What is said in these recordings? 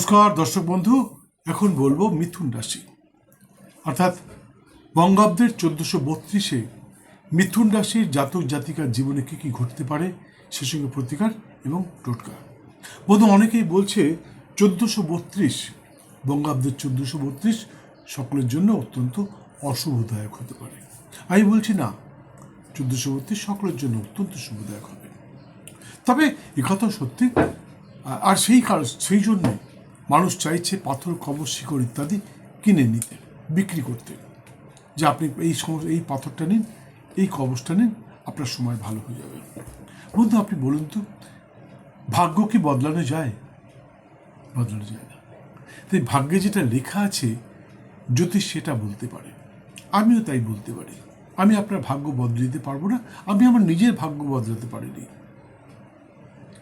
নমস্কার, দর্শক বন্ধু, এখন বলব মিথুন রাশি। অর্থাৎ বঙ্গাব্দের চোদ্দশো বত্রিশে মিথুন রাশির জাতক জাতিকার জীবনে কী কী ঘটতে পারে, সে সঙ্গে প্রতিকার এবং টোটকা। বন্ধু, অনেকেই বলছে চোদ্দশো বত্রিশ, বঙ্গাব্দের চোদ্দশো বত্রিশ সকলের জন্য অত্যন্ত অশুভদায়ক হতে পারে। আমি বলছি না, চোদ্দশো বত্রিশ সকলের জন্য অত্যন্ত শুভদায়ক হবে। তবে একথা সত্যি, আর সেই কারণ, সেই জন্যে মানুষ চাইছে পাথর, কবর, শিকড় ইত্যাদি কিনে নিতে, বিক্রি করতে। যে আপনি এই এই পাথরটা নিন, এই কবচটা নিন, আপনার সময় ভালো হয়ে যাবে। বন্ধু, আপনি বলুন তো, ভাগ্য কি বদলানো যায়? বদলানো যায় না। তাই ভাগ্যে যেটা লেখা আছে, জ্যোতিষ সেটা বলতে পারে। আমিও তাই বলতে পারি। আমি আপনার ভাগ্য বদলে দিতে পারব না, আমি আমার নিজের ভাগ্য বদলাতে পারিনি।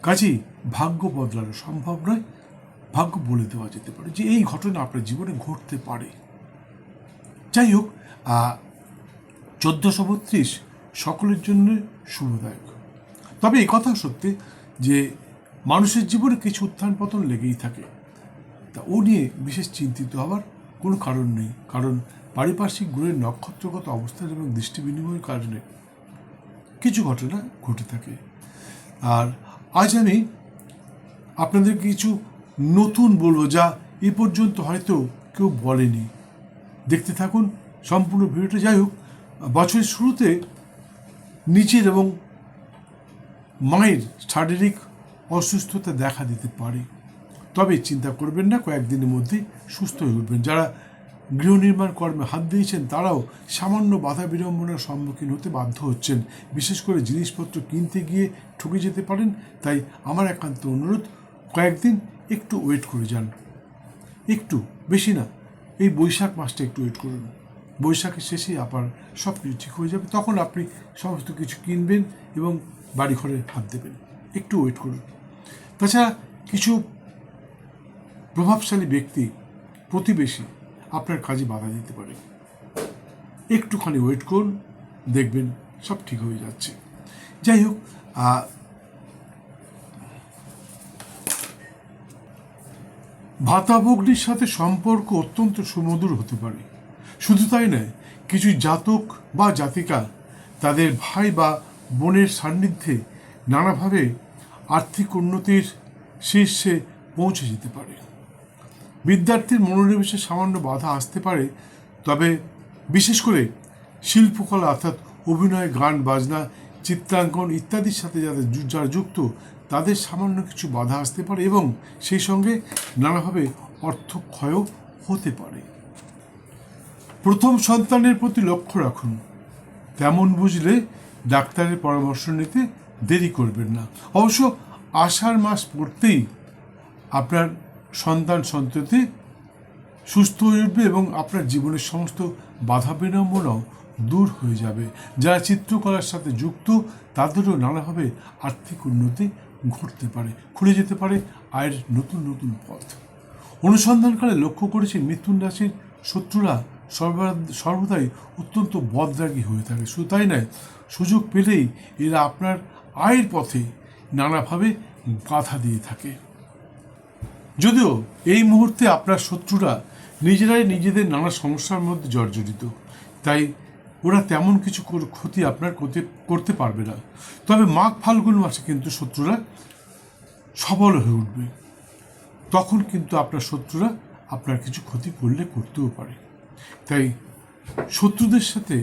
কাজেই ভাগ্য বদলানো সম্ভব নয় ভাগ্য বলে দেওয়া যেতে পারে যে এই ঘটনা আপনার জীবনে ঘটতে পারে। যাই হোক চোদ্দোশো বত্রিশ সকলের জন্য শুভদায়ক। তবে এই কথা সত্যি যে মানুষের জীবনে কিছু উত্থান পতন লেগেই থাকে। তা ও নিয়ে বিশেষ চিন্তিত হওয়ার কোনো কারণ নেই। কারণ পারিপার্শ্বিক গ্রহের নক্ষত্রগত অবস্থান এবং দৃষ্টি বিনিময়ের কারণে কিছু ঘটনা ঘটে থাকে। আর আজ আমি আপনাদের কিছু নতুন বলব যা এ পর্যন্ত হয়তো কেউ বলেনি। দেখতে থাকুন সম্পূর্ণ ভিডিওটা। যাই হোক, বছরের শুরুতে নিজের এবং মায়ের শারীরিক অসুস্থতা দেখা দিতে পারে। তবে চিন্তা করবেন না, কয়েকদিনের মধ্যেই সুস্থ হয়ে উঠবেন। যারা গৃহ নির্মাণ কর্মে হাত দিয়েছেন, তারাও সামান্য বাধা বিড়ম্বনার সম্মুখীন হতে বাধ্য হচ্ছেন। বিশেষ করে জিনিসপত্র কিনতে গিয়ে ঠকে যেতে পারেন। তাই আমার একান্ত অনুরোধ, কয়েকদিন একটু ওয়েট করে যান। একটু, বেশি না। এই বৈশাখ মাসটা একটু ওয়েট করুন। বৈশাখের শেষে আবার সব কিছু ঠিক হয়ে যাবে। তখন আপনি সমস্ত কিছু কিনবেন এবং বাড়ি ঘরে হাত দেবেন। একটু ওয়েট করুন। তাছাড়া কিছু প্রভাবশালী ব্যক্তি, প্রতিবেশী আপনার কাজে বাধা দিতে পারে। একটুখানি ওয়েট করুন, দেখবেন সব ঠিক হয়ে যাচ্ছে। যাই হোক ভাতাভগ্নির সাথে সম্পর্ক অত্যন্ত সুমধুর হতে পারে। শুধু তাই নয়, কিছু জাতক বা জাতিকা তাদের ভাই বা বোনের সান্নিধ্যে নানাভাবে আর্থিক উন্নতির শীর্ষে পৌঁছে যেতে পারে। বিদ্যার্থীর মনোনিবেশে সামান্য বাধা আসতে পারে, তবে বিশেষ করে শিল্পকলা অর্থাৎ অভিনয়, গান, বাজনা, চিত্রাঙ্কন ইত্যাদির সাথে যাদের যারা যুক্ত তাদের সামান্য কিছু বাধা আসতে পারে এবং সেই সঙ্গে নানাভাবে অর্থ ক্ষয়ও হতে পারে। প্রথম সন্তানের প্রতি লক্ষ্য রাখুন। তেমন বুঝলে ডাক্তারের পরামর্শ নিতে দেরি করবেন না। অবশ্য আষাঢ় মাস পড়তেই আপনার সন্তান সন্ততি সুস্থ হয়ে উঠবে এবং আপনার জীবনের সমস্ত বাধা বিড়ম্বনাও দূর হয়ে যাবে। যারা চিত্রকলার সাথে যুক্ত, তাদেরও নানাভাবে আর্থিক উন্নতি ঘটতে পারে, খুলে যেতে পারে আয়ের নতুন নতুন পথ। অনুসন্ধানকালে লক্ষ্য করেছি মিথুন রাশির শত্রুরা সর্বদা, সর্বদাই অত্যন্ত বদরাগী হয়ে থাকে। শুধু তাই নয়, সুযোগ পেলেই এরা আপনার আয়ের পথে নানাভাবে বাধা দিয়ে থাকে। যদিও এই মুহূর্তে আপনার শত্রুরা নিজেরাই নিজেদের নানা সমস্যার মধ্যে জর্জরিত। তাই ওরা তেমন কিছু ক্ষতি আপনার করতে করতে পারবে না। তবে মাঘ ফাল্গুন মাসে কিন্তু শত্রুরা সবল হয়ে উঠবে। তখন কিন্তু আপনার শত্রুরা আপনার কিছু ক্ষতি করলে করতেও পারে। তাই শত্রুদের সাথে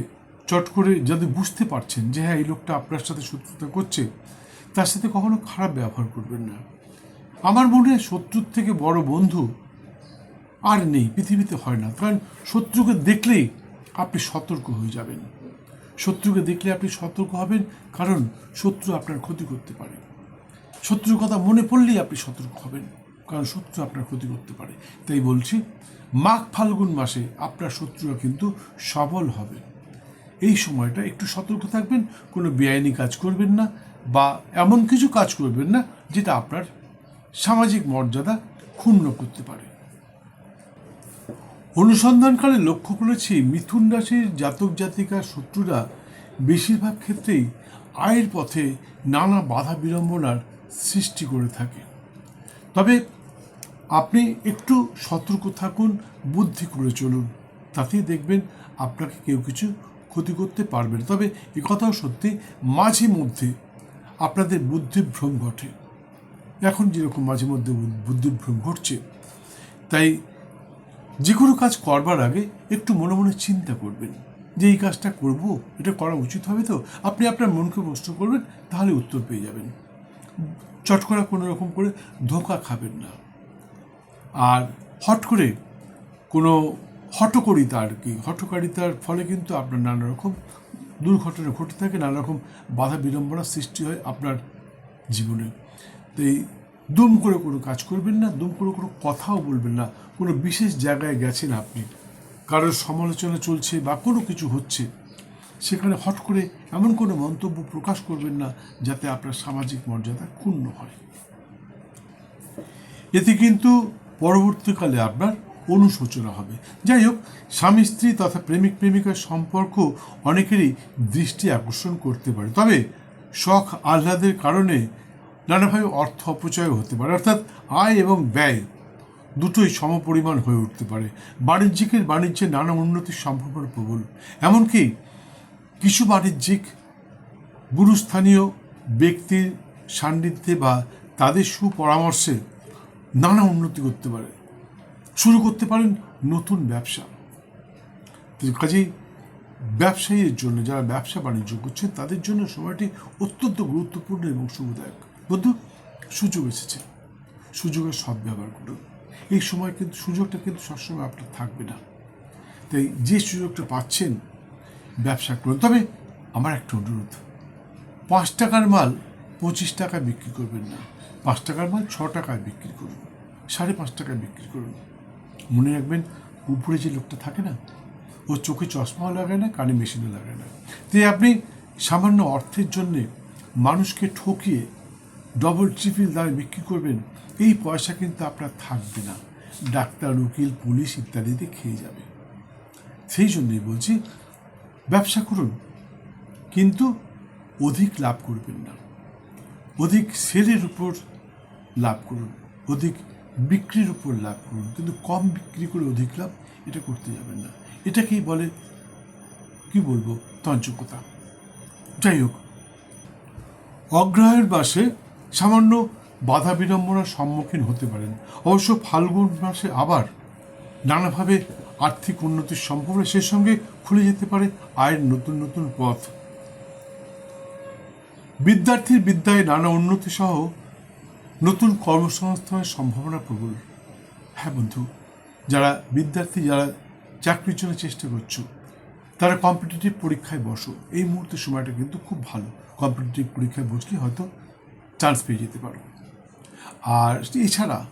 চট করে যদি বুঝতে পারছেন যে হ্যাঁ এই লোকটা আপনার সাথে শত্রুতা করছে, তার সাথে কখনো খারাপ ব্যবহার করবেন না। আমার মনে হয় শত্রুর থেকে বড় বন্ধু আর নেই, পৃথিবীতে হয় না। কারণ শত্রুকে দেখলেই আপনি সতর্ক হয়ে যাবেন। শত্রুকে দেখলে আপনি সতর্ক হবেন, কারণ শত্রু আপনার ক্ষতি করতে পারে। শত্রুর কথা মনে পড়লেই আপনি সতর্ক হবেন, কারণ শত্রু আপনার ক্ষতি করতে পারে। তাই বলছি, মাঘ ফাল্গুন মাসে আপনার শত্রুরা কিন্তু সবল হবে এই সময়টা একটু সতর্ক থাকবেন, কোনো বেআইনি কাজ করবেন না বা এমন কিছু কাজ করবেন না, যেটা আপনার সামাজিক মর্যাদা ক্ষুণ্ণ করতে পারে। অনুসন্ধানকালে লক্ষ্য করেছি মিথুন রাশির জাতক জাতিকার শত্রুরা বেশিরভাগ ক্ষেত্রেই আয়ের পথে নানা বাধা বিড়ম্বনার সৃষ্টি করে থাকে। তবে আপনি একটু সতর্ক থাকুন, বুদ্ধি করে চলুন। তাতেই দেখবেন আপনাকে কেউ কিছু ক্ষতি করতে পারবে না। তবে এ কথাও সত্যি, মাঝে মধ্যে আপনাদের বুদ্ধিভ্রম ঘটে। এখন যেরকম মাঝে মধ্যে বুদ্ধিভ্রম ঘটছে, তাই যে কোনো কাজ করবার আগে একটু মনে মনে চিন্তা করবেন যে এই কাজটা করব, এটা করা উচিত হবে তো? আপনি আপনার মনকে প্রশ্ন করবেন, তাহলে উত্তর পেয়ে যাবেন। চট করা কোনো রকম করে ধোকা খাবেন না। আর হট করে কোনো হটকরিতা আর কি হটকারিতার ফলে কিন্তু আপনার নানা রকম দুর্ঘটনা ঘটে থাকে, নানা রকম বাধা বিড়ম্বনার সৃষ্টি হয় আপনার জীবনে। তো এই দুম করে কোনো কাজ করবেন না, দুম করে কোনো কথাও বলবেন না, কোনো বিশেষ জায়গায় গেছেন আপনি। কারোর সমালোচনা চলছে বা কোনো কিছু হচ্ছে, সেখানে হট করে এমন কোনো মন্তব্য প্রকাশ করবেন না যাতে আপনার সামাজিক মর্যাদা ক্ষুণ্ণ হয়। এতে কিন্তু পরবর্তীকালে আপনার অনুশোচনা হবে। যাই হোক, স্বামী, স্ত্রী তথা প্রেমিক, প্রেমিকার সম্পর্ক অনেকেরই দৃষ্টি আকর্ষণ করতে পারে। তবে শখ, আহ্লাদের কারণে নানাভাবে অর্থ অপচয় হতে পারে। অর্থাৎ আয় এবং ব্যয় দুটোই সমপরিমাণ হয়ে উঠতে পারে। বাণিজ্যিকের বাণিজ্যে নানা উন্নতির সম্ভাবনা প্রবল। এমনকি কিছু বাণিজ্যিক গুরুস্থানীয় ব্যক্তির সান্নিধ্যে বা তাদের সুপরামর্শে নানা উন্নতি করতে পারে। শুরু করতে পারেন নতুন ব্যবসা। কাজেই ব্যবসায়ীর জন্য, যারা ব্যবসা বাণিজ্য করছেন, তাদের জন্য সময়টি অত্যন্ত গুরুত্বপূর্ণ এবং শুভদায়ক। বন্ধু সুযোগ এসেছে। সুযোগের সদ্ব্যবহার করুন। এই সময় কিন্তু, সুযোগটা কিন্তু সবসময় আপনার থাকবে না। তাই যে সুযোগটা পাচ্ছেন, ব্যবসা করুন। তবে আমার একটা অনুরোধ, পাঁচ টাকার মাল পঁচিশ টাকায় বিক্রি করবেন না। পাঁচ টাকার মাল ছ টাকায় বিক্রি করুন, সাড়ে পাঁচ টাকায় বিক্রি করুন। মনে রাখবেন, উপরে যে লোকটা থাকে না, ও চোখে চশমাও লাগায় না, কানে মেশিনও লাগায় না। তাই আপনি সামান্য অর্থের জন্যে মানুষকে ঠকিয়ে ডবল ট্রিপল দামে বিক্রি করবেন, এই পয়সা কিন্তু আপনার থাকবে না। ডাক্তার, উকিল, পুলিশ ইত্যাদিতে খেয়ে যাবে। সেই জন্যই বলছি, ব্যবসা করুন, কিন্তু অধিক লাভ করবেন না। অধিক সেলের উপর লাভ করুন, অধিক বিক্রির উপর লাভ করুন, কিন্তু কম বিক্রি করে অধিক লাভ এটা করতে যাবেন না। এটাকেই বলে, কি বলব, তঞ্চকতা। যাই হোক, অগ্রহায়ণ মাসে সামান্য বাধা বিড়ম্বনার সম্মুখীন হতে পারেন। অবশ্য ফাল্গুন মাসে আবার নানাভাবে আর্থিক উন্নতির সম্ভাবনা সেই সঙ্গে খুলে যেতে পারে আয়ের নতুন নতুন পথ। বিদ্যার্থীর বিদ্যায় নানা উন্নতি সহ নতুন কর্মসংস্থানের সম্ভাবনা প্রবল। হ্যাঁ বন্ধু, যারা বিদ্যার্থী, যারা চাকরির জন্য চেষ্টা করছ, তারা কম্পিটিটিভ পরীক্ষায় বসো। এই মুহূর্তে সময়টা কিন্তু খুব ভালো। কম্পিটিটিভ পরীক্ষায় বসলে হয়তো চান্স পেয়ে যেতে পারো। আর এছাড়া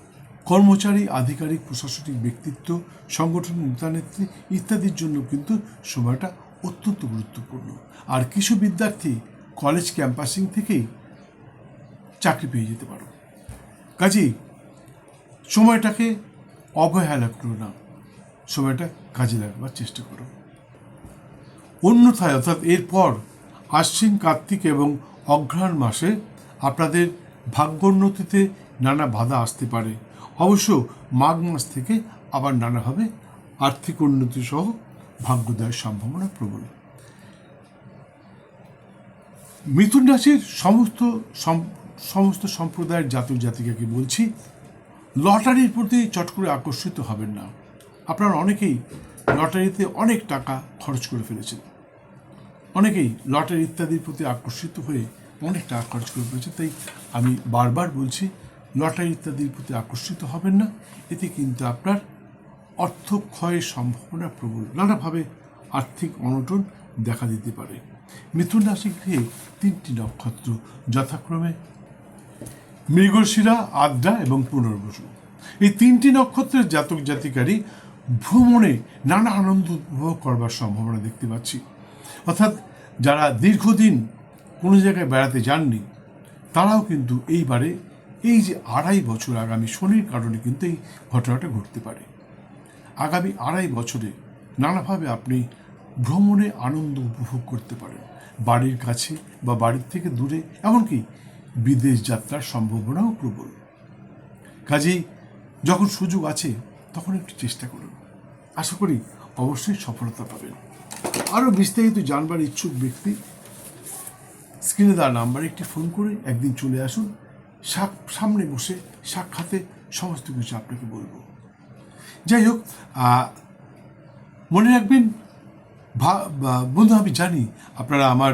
কর্মচারী, আধিকারিক, প্রশাসনিক ব্যক্তিত্ব, সংগঠন, নেতানেত্রী ইত্যাদির জন্য কিন্তু সময়টা অত্যন্ত গুরুত্বপূর্ণ। আর কিছু বিদ্যার্থী কলেজ ক্যাম্পাসিং থেকেই চাকরি পেয়ে যেতে পারো। কাজেই সময়টাকে অবহেলা করো না। সময়টা কাজে লাগবার চেষ্টা করো। অন্যথায় অর্থাৎ এরপর আশ্বিন কার্তিক এবং অঘ্রাণ মাসে আপনাদের ভাগ্যোন্নতিতে নানা বাধা আসতে পারে। অবশ্য মাঘ মাস থেকে আবার নানাভাবে আর্থিক উন্নতি সহ ভাগ্যোদয়ের সম্ভাবনা প্রবল। মিথুন রাশির সমস্ত সম- সমস্ত সম্প্রদায়ের জাতক জাতিকাকে বলছি, লটারির প্রতি চট করে আকর্ষিত হবেন না। আপনারা অনেকেই লটারিতে অনেক টাকা খরচ করে ফেলেছেন। অনেকেই লটারি ইত্যাদির প্রতি আকর্ষিত হয়ে অনেক টাকা খরচ করে ফেলেছে, তাই আমি বারবার বলছি, লটারি ইত্যাদির প্রতি আকর্ষিত হবেন না। এতে কিন্তু আপনার অর্থ ক্ষয়ের সম্ভাবনা প্রবল। নানাভাবে আর্থিক অনটন দেখা দিতে পারে। মিথুন রাশি গৃহে তিনটি নক্ষত্র, যথাক্রমে মৃগশিরা, আদ্রা এবং পুনর্বসু। এই তিনটি নক্ষত্রের জাতক জাতিকারী ভ্রমণে নানা আনন্দ উপভোগ করবার সম্ভাবনা দেখতে পাচ্ছি। অর্থাৎ যারা দীর্ঘদিন কোনো জায়গায় বেড়াতে যাননি। তারাও কিন্তু এইবারে এই যে আড়াই বছর আগামী শনির কারণে কিন্তু এই ঘটনাটা ঘটতে পারে। আগামী আড়াই বছরে নানাভাবে আপনি ভ্রমণে আনন্দ উপভোগ করতে পারেন। বাড়ির কাছে বা বাড়ির থেকে দূরে, এমনকি বিদেশ যাত্রার সম্ভাবনাও প্রবল। কাজেই যখন সুযোগ আছে, তখন একটু চেষ্টা করুন। আশা করি অবশ্যই সফলতা পাবেন। আরও বিস্তারিত জানবার ইচ্ছুক ব্যক্তি স্ক্রিনে দেওয়া নাম্বারে একটি ফোন করে একদিন চলে আসুন। সামনে বসে সাক্ষাতে সমস্ত কিছু আপনাকে বলব। যাই হোক মনে রাখবেন বন্ধু, আমি জানি আপনারা আমার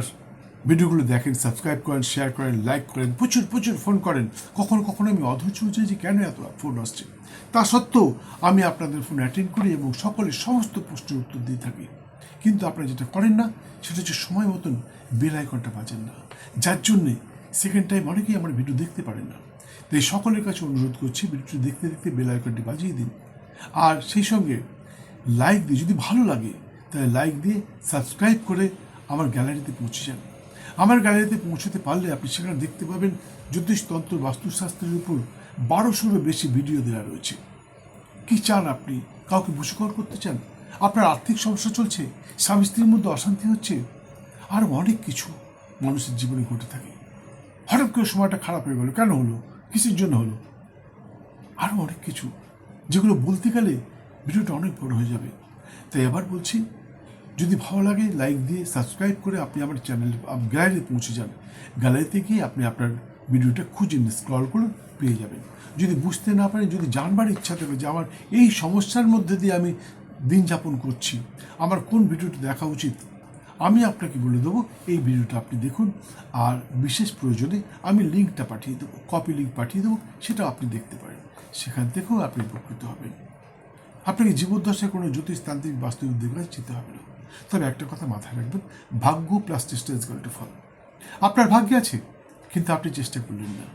ভিডিওগুলো দেখেন, সাবস্ক্রাইব করেন, শেয়ার করেন, লাইক করেন, প্রচুর প্রচুর ফোন করেন। কখনো কখনো আমি অধৈর্য হয়ে যাই যে কেন এত ফোন আসছে? তা সত্ত্বেও আমি আপনাদের ফোন অ্যাটেন্ড করি এবং সকলের সমস্ত প্রশ্নের উত্তর দিয়ে থাকি। কিন্তু আপনারা যেটা করেন না, সেটা হচ্ছে সময় মতন বেল আইকনটা বাজেন না। যার জন্যে সেকেন্ড টাইম অনেকেই আমার ভিডিও দেখতে পারেন না। তাই সকলের কাছে অনুরোধ করছি ভিডিওটি দেখতে দেখতে বেল আইকনটি বাজিয়ে দিন। আর সেই সঙ্গে লাইক দিয়ে যদি ভালো লাগে, তাহলে লাইক দিয়ে সাবস্ক্রাইব করে আমার গ্যালারিতে পৌঁছে যান। আমার গ্যালারিতে পৌঁছতে পারলে আপনি সেখানে দেখতে পাবেন জ্যোতিষতন্ত্র বাস্তুশাস্ত্রের উপর বারোশোরও বেশি ভিডিও দেওয়া রয়েছে। কি চান আপনি? কাউকে বশীকর করতে চান? আপনার আর্থিক সমস্যা চলছে, স্বামী স্ত্রীর মধ্যে অশান্তি হচ্ছে, আর অনেক কিছু মানুষের জীবনে ঘটে থাকে। হঠাৎ করে সময়টা খারাপ হয়ে গেল। কেন হলো? কিসের জন্য হলো? আরও অনেক কিছু, যেগুলো বলতে গেলে ভিডিওটা অনেক বড় হয়ে যাবে। তাই আবার বলছি, যদি ভালো লাগে লাইক দিয়ে সাবস্ক্রাইব করে আপনি আমার চ্যানেল গ্যালারিতে পৌঁছে যান। গ্যালারিতে গিয়ে আপনি আপনার ভিডিওটা খুঁজে স্ক্রল করুন, পেয়ে যাবেন। যদি বুঝতে না পারেন, যদি জানবার ইচ্ছা থাকে যে আমার এই সমস্যার মধ্যে দিয়ে আমি দিন যাপন করছি। আমার কোন ভিডিওটা দেখা উচিত? আমি আপনাকে বলে দেবো, এই ভিডিওটা আপনি দেখুন। আর বিশেষ প্রয়োজনে আমি লিঙ্কটা পাঠিয়ে দেবো, কপি লিঙ্ক পাঠিয়ে দেবো সেটা আপনি দেখতে পারেন। সেখান থেকেও আপনি উপকৃত হবেন। আপনাকে জীবদ্দশায় কোনো জ্যোতিষতান্ত্রিক বাস্তবিক দিকে যেতে হবে না। তবে একটা কথা মাথায় রাখবেন, ভাগ্য প্লাস চেষ্টা ইজ টু ফল। আপনার ভাগ্যে আছে, কিন্তু আপনি চেষ্টা করলেন না।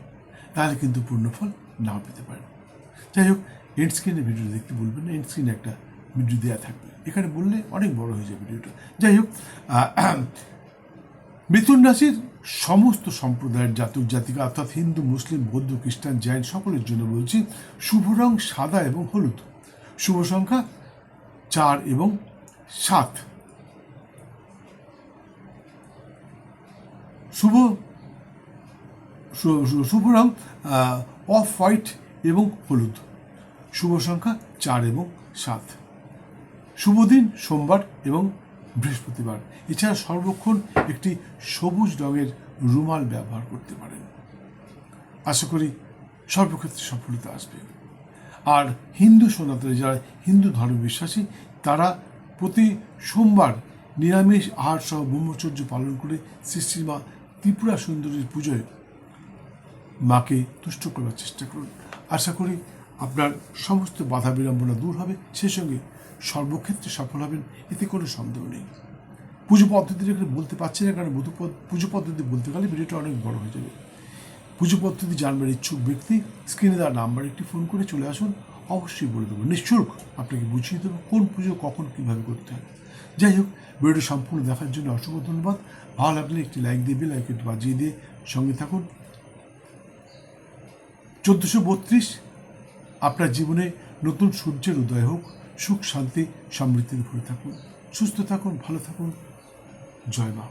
তাহলে কিন্তু পূর্ণ ফল নাও পেতে পারেন। যাই হোক এন্ড স্ক্রিনে ভিডিও দেখতে বলবেন না। এন্ড স্ক্রিনে একটা ভিডিও দেওয়া থাকবে। এখানে বললে অনেক বড় হয়ে যাবে ভিডিওটা। যাই হোক মিথুন রাশির সমস্ত সম্প্রদায়ের জাতক, জাতিকা, অর্থাৎ হিন্দু, মুসলিম, বৌদ্ধ, খ্রিস্টান, জৈন সকলের জন্য বলছি, শুভ রং সাদা এবং হলুদ। শুভ সংখ্যা চার এবং সাত। শুভ শুভ রং অফ হোয়াইট এবং হলুদ। শুভ সংখ্যা চার এবং সাত। শুভ দিন, সোমবার এবং বৃহস্পতিবার। এছাড়া সর্বক্ষণ একটি সবুজ রঙের রুমাল ব্যবহার করতে পারেন। আশা করি সর্বক্ষেত্রে সফলতা আসবে। আর হিন্দু সনাতনে যারা হিন্দু ধর্ম বিশ্বাসী তারা প্রতি সোমবার নিরামিষ আহার সহ ব্রহ্মচর্য পালন করে শ্রী শ্রীমা ত্রিপুরা সুন্দরীর পুজোয় মাকে তুষ্ট করার চেষ্টা করুন। আশা করি আপনার সমস্ত বাধা বিড়ম্বনা দূর হবে। সেই সঙ্গে সর্বক্ষেত্রে সফল হবেন, এতে কোনো সন্দেহ নেই। পুজো পদ্ধতিটা এখানে বলতে পারছি না, কারণ পুজো পদ্ধতি বলতে গেলে ভিডিওটা অনেক বড় হয়ে যাবে। পুজো পদ্ধতি জানবার ইচ্ছুক ব্যক্তি স্ক্রিনে দেওয়া নাম্বার একটি ফোন করে চলে আসুন, অবশ্যই বলে দেবো। নিঃশুল্ক আপনাকে বুঝিয়ে দেবো কোন পুজো কখন কীভাবে করতে হবে যাই হোক, ভিডিওটি সম্পূর্ণ দেখার জন্য অসংখ্য ধন্যবাদ। ভালো লাগলে একটি লাইক দিয়ে বেল আইকনটি বাজিয়ে দিয়ে সঙ্গে থাকুন। চোদ্দোশো বত্রিশ। আপনার জীবনে নতুন সূর্যের উদয় হোক। সুখ শান্তি সমৃদ্ধির ভরে থাকুন। সুস্থ থাকুন ভালো থাকুন। জয় মা।